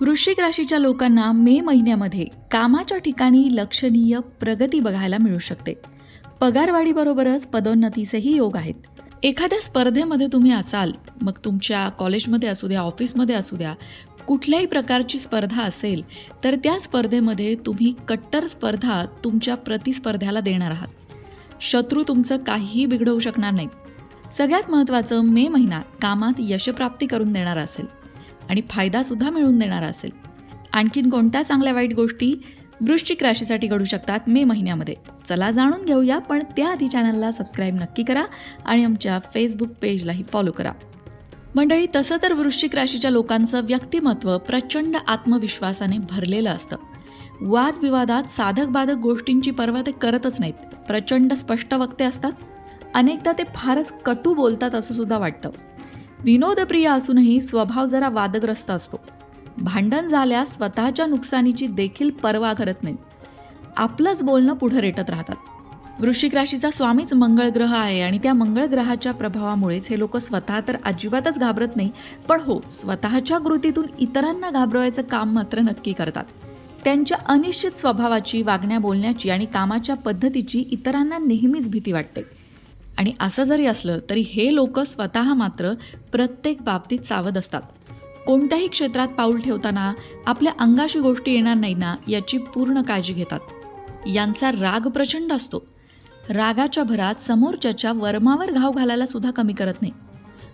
वृश्चिक राशीच्या लोकांना मे महिन्यामध्ये कामाच्या ठिकाणी लक्षणीय प्रगती बघायला मिळू शकते. पगारवाढीबरोबरच पदोन्नतीचेही योग आहेत. एखाद्या स्पर्धेमध्ये तुम्ही असाल मग तुमच्या कॉलेजमध्ये असू द्या ऑफिसमध्ये असू द्या कुठल्याही प्रकारची स्पर्धा असेल तर त्या स्पर्धेमध्ये तुम्ही कट्टर स्पर्धा तुमच्या प्रतिस्पर्ध्याला देणार आहात. शत्रू तुमचं काहीही बिघडवू शकणार नाहीत. सगळ्यात महत्त्वाचं मे महिना कामात यशप्राप्ती करून देणारा असेल. आणि फायदासुद्धा मिळवून देणारा असेल. आणखीन कोणत्या चांगल्या वाईट गोष्टी वृश्चिक राशीसाठी घडू शकतात मे महिन्यामध्ये? चला जाणून घेऊया पण त्याआधी चॅनलला सबस्क्राईब नक्की करा आणि आमच्या फेसबुक पेजलाही फॉलो करा. मंडळी तसं तर वृश्चिक राशीच्या लोकांचं व्यक्तिमत्व प्रचंड आत्मविश्वासाने भरलेलं असतं. वादविवादात साधक बाधक गोष्टींची पर्वा ते करतच नाहीत. प्रचंड स्पष्ट वक्ते असतात. अनेकदा ते फारच कटू बोलतात असं सुद्धा वाटतं. विनोदप्रिय असूनही स्वभाव जरा वादग्रस्त असतो. भांडण झाल्यास स्वतःच्या नुकसानीची देखील पर्वा करत नाहीत. आपलंच बोलणं पुढे रेटत राहतात. वृश्चिक राशीचा स्वामीच मंगळ ग्रह आहे आणि त्या मंगळ ग्रहाच्या प्रभावामुळेच हे लोक स्वतः तर अजिबातच घाबरत नाही पण हो स्वतःच्या कृतीतून इतरांना घाबरवायचं काम मात्र नक्की करतात. त्यांच्या अनिश्चित स्वभावाची वागण्या बोलण्याची आणि कामाच्या पद्धतीची इतरांना नेहमीच भीती वाटते. आणि असं जरी असलं तरी हे लोक स्वतः मात्र प्रत्येक बाबतीत सावध असतात. कोणत्याही क्षेत्रात पाऊल ठेवताना आपल्या अंगाशी गोष्टी येणार नाही ना याची पूर्ण काळजी घेतात. यांचा राग प्रचंड असतो. रागाच्या भरात समोरच्याच्या वर्मावर घाव घालायला सुद्धा कमी करत नाही.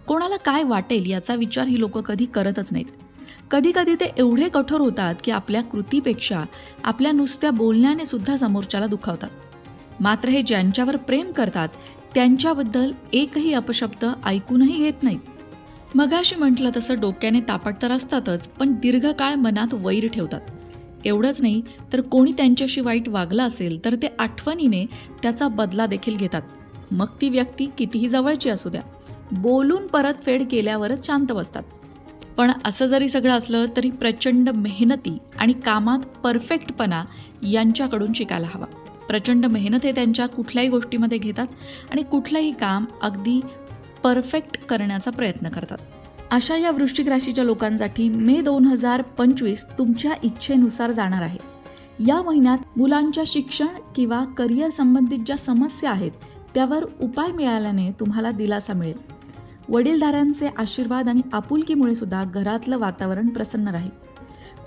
कोणाला काय वाटेल याचा विचार ही लोक कधी करतच नाहीत. कधी कधी ते एवढे कठोर होतात की आपल्या कृतीपेक्षा आपल्या नुसत्या बोलण्याने सुद्धा समोरच्याला दुखावतात. मात्र हे ज्यांच्यावर प्रेम करतात त्यांच्याबद्दल एकही अपशब्द ऐकूनही घेत नाहीत. मगाशी म्हटलं तसं डोक्याने तापट तर असतातच पण दीर्घकाळ मनात वैर ठेवतात. एवढंच नाही तर कोणी त्यांच्याशी वाईट वागलं असेल तर ते आठवणीने त्याचा बदला देखील घेतात. मग ती व्यक्ती कितीही जवळची असू द्या बोलून परतफेड केल्यावरच शांत बसतात. पण असं जरी सगळं असलं तरी प्रचंड मेहनती आणि कामात परफेक्टपणा यांच्याकडून शिकायला हवा. प्रचंड मेहनत हे त्यांच्या कुठल्याही गोष्टीमध्ये घेतात आणि कुठलंही काम अगदी परफेक्ट करण्याचा प्रयत्न करतात. अशा या वृश्चिक राशीच्या लोकांसाठी मे दोन हजार पंचवीस तुमच्या इच्छेनुसार जाणार आहे. या महिन्यात मुलांच्या शिक्षण किंवा करिअर संबंधित ज्या समस्या आहेत त्यावर उपाय मिळाल्याने तुम्हाला दिलासा मिळेल. वडीलधाऱ्यांचे आशीर्वाद आणि आपुलकीमुळे सुद्धा घरातलं वातावरण प्रसन्न राहील.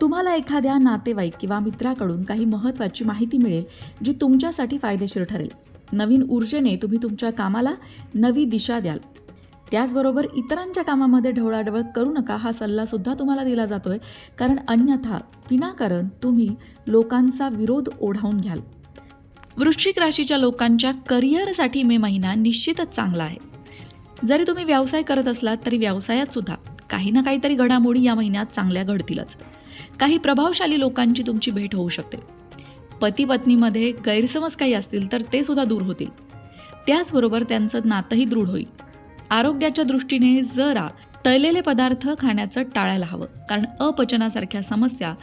तुम्हाला एखाद्या नातेवाईक किंवा मित्राकडून काही महत्त्वाची माहिती मिळेल जी तुमच्यासाठी फायदेशीर ठरेल. नवीन ऊर्जेने तुम्ही तुमच्या कामाला नवी दिशा द्याल. त्याचबरोबर इतरांच्या कामामध्ये ढवळाढवळ करू नका हा सल्ला सुद्धा तुम्हाला दिला जातोय. कारण अन्यथा विनाकारण तुम्ही लोकांचा विरोध ओढावून घ्याल. वृश्चिक राशीच्या लोकांच्या करिअरसाठी मे महिना निश्चितच चांगला आहे. जरी तुम्ही व्यवसाय करत असलात तरी व्यवसायात सुद्धा काही ना काहीतरी घडामोडी या महिन्यात चांगल्या घडतीलच. काही प्रभावशाली लोकांची तुमची भेट होऊ शकते. पती पत्नीमध्ये गैरसमज काही असतील तर ते सुद्धा दूर होतील. त्याचबरोबर त्यांचं नातंही दृढ होईल. आरोग्याच्या दृष्टीने जरा तळलेले पदार्थ खाण्याचं टाळायला हवं. कारण अपचनासारख्या समस्या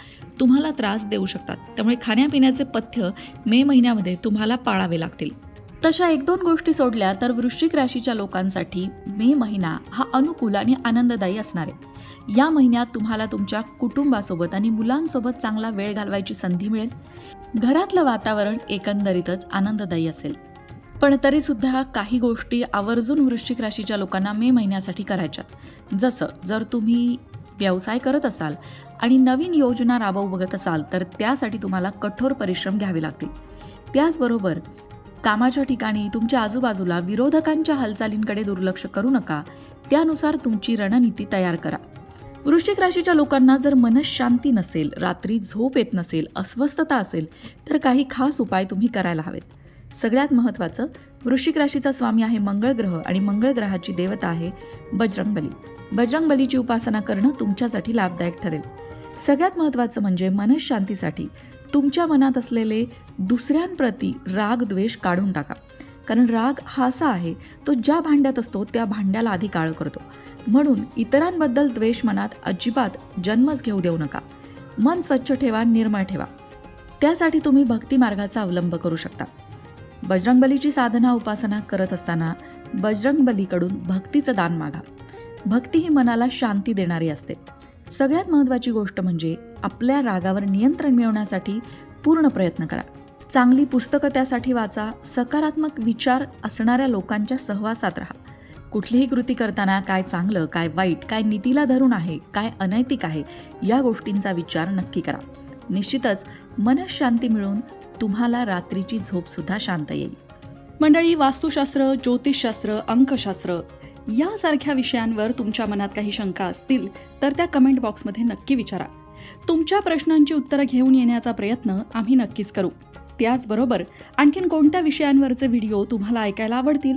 तुम्हाला त्रास देऊ शकतात. त्यामुळे खाण्यापिण्याचे पथ्य मे महिन्यामध्ये तुम्हाला पाळावे लागतील. तशा एक दोन गोष्टी सोडल्या तर वृश्चिक राशीच्या लोकांसाठी मे महिना हा अनुकूल आणि आनंददायी असणार आहे. या महिन्यात तुम्हाला तुमच्या कुटुंबासोबत आणि मुलांसोबत चांगला वेळ घालवायची संधी मिळेल. घरातलं वातावरण एकंदरीतच आनंददायी असेल. पण तरी सुद्धा काही गोष्टी आवर्जून वृश्चिक राशीच्या लोकांना मे महिन्यासाठी करायच्यात. जसं जर तुम्ही व्यवसाय करत असाल आणि नवीन योजना राबवू बघत असाल तर त्यासाठी तुम्हाला कठोर परिश्रम घ्यावे लागतील. त्याचबरोबर कामाच्या ठिकाणी तुमच्या आजूबाजूला विरोधकांच्या हालचालींकडे दुर्लक्ष करू नका. त्यानुसार तुमची रणनीती तयार करा. वृश्चिक राशीच्या लोकांना जर मनशांती नसेल रात्री झोप येत नसेल अस्वस्थता असेल तर काही खास उपाय तुम्ही करायला हवेत. सगळ्यात महत्त्वाचं वृश्चिक राशीचा स्वामी आहे मंगळ ग्रह आणि मंगळ ग्रहाची देवता आहे बजरंगबली. बजरंगबलीची उपासना करणं तुमच्यासाठी लाभदायक ठरेल. सगळ्यात महत्त्वाचं म्हणजे मनशांतीसाठी तुमच्या मनात असलेले दुसऱ्यांप्रती राग द्वेष काढून टाका. कारण राग हा असा आहे तो ज्या भांड्यात असतो त्या भांड्याला आधी काळ करतो. म्हणून इतरांबद्दल द्वेष मनात अजिबात जन्मच घेऊ देऊ नका. मन स्वच्छ ठेवा निर्मळ ठेवा. त्यासाठी तुम्ही भक्ती मार्गाचा अवलंब करू शकता. बजरंगबलीची साधना उपासना करत असताना बजरंगबलीकडून भक्तीचं दान मागा. भक्ती ही मनाला शांती देणारी असते. सगळ्यात महत्त्वाची गोष्ट म्हणजे आपल्या रागावर नियंत्रण मिळवण्यासाठी पूर्ण प्रयत्न करा. चांगली पुस्तकं त्यासाठी वाचा सकारात्मक विचार असणाऱ्या लोकांच्या सहवासात राहा. कुठलीही कृती करताना काय चांगलं काय वाईट काय नीतीला धरून आहे काय अनैतिक आहे या गोष्टींचा विचार नक्की करा. निश्चितच मनशांती मिळून तुम्हाला रात्रीची झोपसुद्धा शांत येईल. मंडळी वास्तुशास्त्र ज्योतिषशास्त्र अंकशास्त्र यासारख्या विषयांवर तुमच्या मनात काही शंका असतील तर त्या कमेंट बॉक्समध्ये नक्की विचारा. तुमच्या प्रश्नांची उत्तरं घेऊन येण्याचा प्रयत्न आम्ही नक्कीच करू. त्याचबरोबर आणखीन कोणत्या विषयांवरचे व्हिडिओ तुम्हाला ऐकायला आवडतील